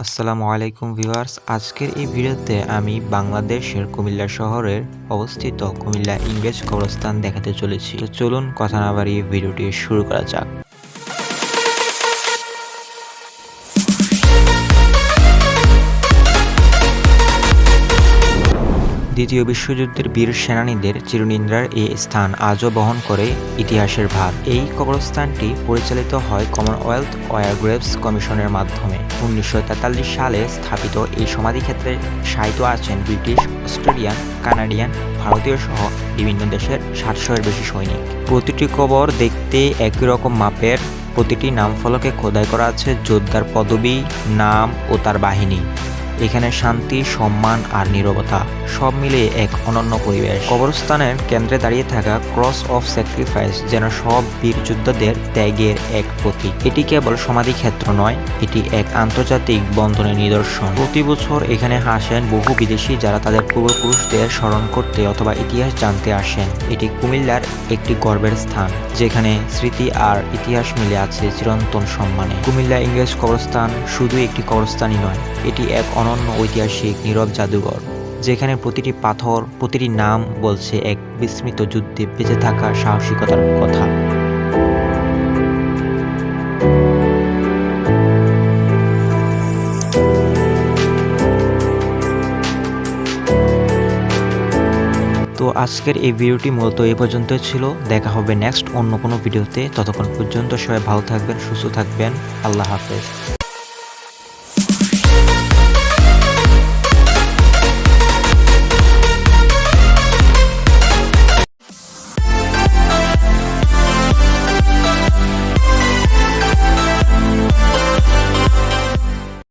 আসসালামু আলাইকুম ভিউয়ার্স। আজকের এই ভিডিওতে আমি বাংলাদেশের কুমিল্লা শহরের অবস্থিত কুমিল্লা ইংরেজ কবরস্থান দেখাতে চলেছি। চলুন কথা না বাড়িয়ে ভিডিওটি শুরু করা যাক। দ্বিতীয় বিশ্বযুদ্ধের বীর সেনানীদের চিরনিন্দ্রার এই স্থান আজও বহন করে ইতিহাসের ভার। এই কবরস্থানটি পরিচালিত হয় কমনওয়েলথ ওয়ার গ্রেভস কমিশনের মাধ্যমে। উনিশশো তেতাল্লিশ সালে স্থাপিত এই সমাধিক্ষেত্রে সাহিত্য আছেন ব্রিটিশ, অস্ট্রেলিয়ান, কানাডিয়ান, ভারতীয় সহ বিভিন্ন দেশের সাতশো এর বেশি সৈনিক। প্রতিটি কবর দেখতে একই রকম মাপের, প্রতিটি নামফলকে খোদাই করা আছে যোদ্ধার পদবি, নাম ও তার বাহিনী। শান্তি, সম্মান আর নীরবতা সব মিলিয়ে এক অনন্য পরিবেশ। কবরস্থানের কেন্দ্রে দাঁড়িয়ে থাকা ক্রস অফ স্যাক্রিফাইস যেন সব বীর যোদ্ধাদের ত্যাগের এক প্রতীক। এটি কেবল সমাধি ক্ষেত্র নয়, এটি এক আন্তর্জাতিক বন্ধনের নিদর্শন। প্রতি বছর এখানে আসেন বহু বিদেশি যারা তাদের পূর্বপুরুষদের স্মরণ করতে অথবা ইতিহাস জানতে আসেন। এটি কুমিল্লার একটি গর্বের স্থান, যেখানে স্মৃতি আর ইতিহাস মিলে আছে চিরন্তন সম্মানে। কুমিল্লা ইংরেজ কবরস্থান শুধু একটি কবরস্থানই নয় এটি এক অনন্য ঐতিহাসিক নীরব জাদুঘর, যেখানে প্রতিটি পাথর, প্রতিটি নাম বলছে এক বিস্মৃত যুদ্ধে বেঁচে থাকা সাহসিকতার কথা। তো আজকের এই ভিডিওটি মূলত এই পর্যন্ত ছিল। দেখা হবে নেক্সট অন্য কোনো ভিডিওতে। ততক্ষণ পর্যন্ত সবাই ভালো থাকবেন, সুস্থ থাকবেন। আল্লাহ হাফেজ।